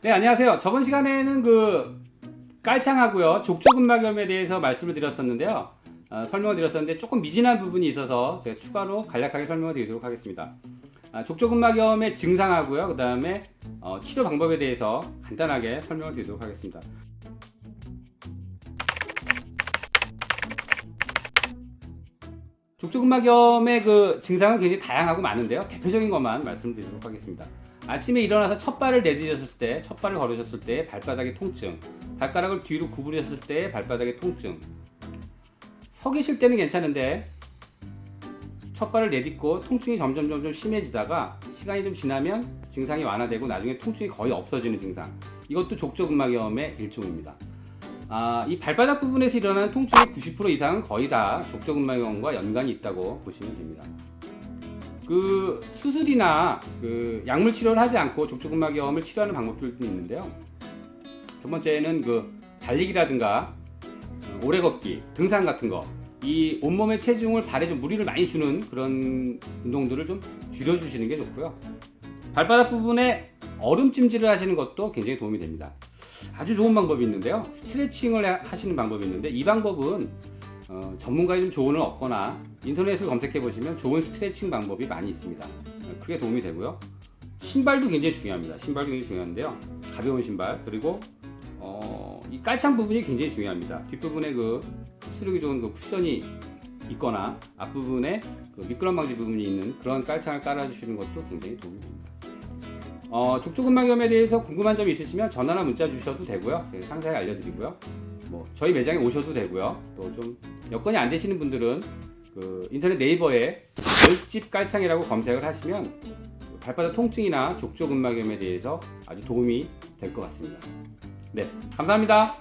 네, 안녕하세요. 저번 시간에는 그 깔창하고요. 족저근막염에 대해서 말씀을 드렸었는데요. 어, 설명을 드렸었는데 조금 미진한 부분이 있어서 제가 추가로 간략하게 설명을 드리도록 하겠습니다. 아, 족저근막염의 증상하고요. 그 다음에 어, 치료 방법에 대해서 간단하게 설명을 드리도록 하겠습니다. 족저근막염의 그 증상은 굉장히 다양하고 많은데요. 대표적인 것만 말씀드리도록 하겠습니다. 아침에 일어나서 첫 발을 내디뎠을 때, 첫 발을 걸으셨을 때 발바닥의 통증, 발가락을 뒤로 구부렸을 때 발바닥의 통증. 서 계실 때는 괜찮은데 첫 발을 내딛고 통증이 점점 점점 심해지다가 시간이 좀 지나면 증상이 완화되고 나중에 통증이 거의 없어지는 증상. 이것도 족저근막염의 일종입니다. 아, 이 발바닥 부분에서 일어나는 통증의 90% 이상은 거의 다 족저근막염과 연관이 있다고 보시면 됩니다. 그 수술이나 그 약물 치료를 하지 않고 족저근막염을 치료하는 방법들도 있는데요. 첫 번째는 그 달리기라든가 어, 오래 걷기, 등산 같은 거. 이 온몸의 체중을 발에 좀 무리를 많이 주는 그런 운동들을 좀 줄여주시는 게 좋고요. 발바닥 부분에 얼음 찜질을 하시는 것도 굉장히 도움이 됩니다. 아주 좋은 방법이 있는데요. 스트레칭을 하- 하시는 방법이 있는데 이 방법은 어, 전문가의 좀 조언을 얻거나 인터넷을 검색해 보시면 좋은 스트레칭 방법이 많이 있습니다. 어, 크게 도움이 되고요. 신발도 굉장히 중요합니다. 신발도 굉장히 중요한데요. 가벼운 신발 그리고 어, 이 깔창 부분이 굉장히 중요합니다. 뒷부분에 그 흡수력이 좋은 그 쿠션이 있거나 앞부분에 그 미끄럼 방지 부분이 있는 그런 깔창을 깔아주시는 것도 굉장히 도움이 됩니다. 어, 족저근막염에 대해서 궁금한 점이 있으시면 전화나 문자 주셔도 되고요. 제가 상세히 알려드리고요. 뭐 저희 매장에 오셔도 되고요. 또 좀 여건이 안 되시는 분들은 그 인터넷 네이버에 열집 깔창이라고 검색을 하시면 그 발바닥 통증이나 족저근막염에 대해서 아주 도움이 될 것 같습니다. 네, 감사합니다.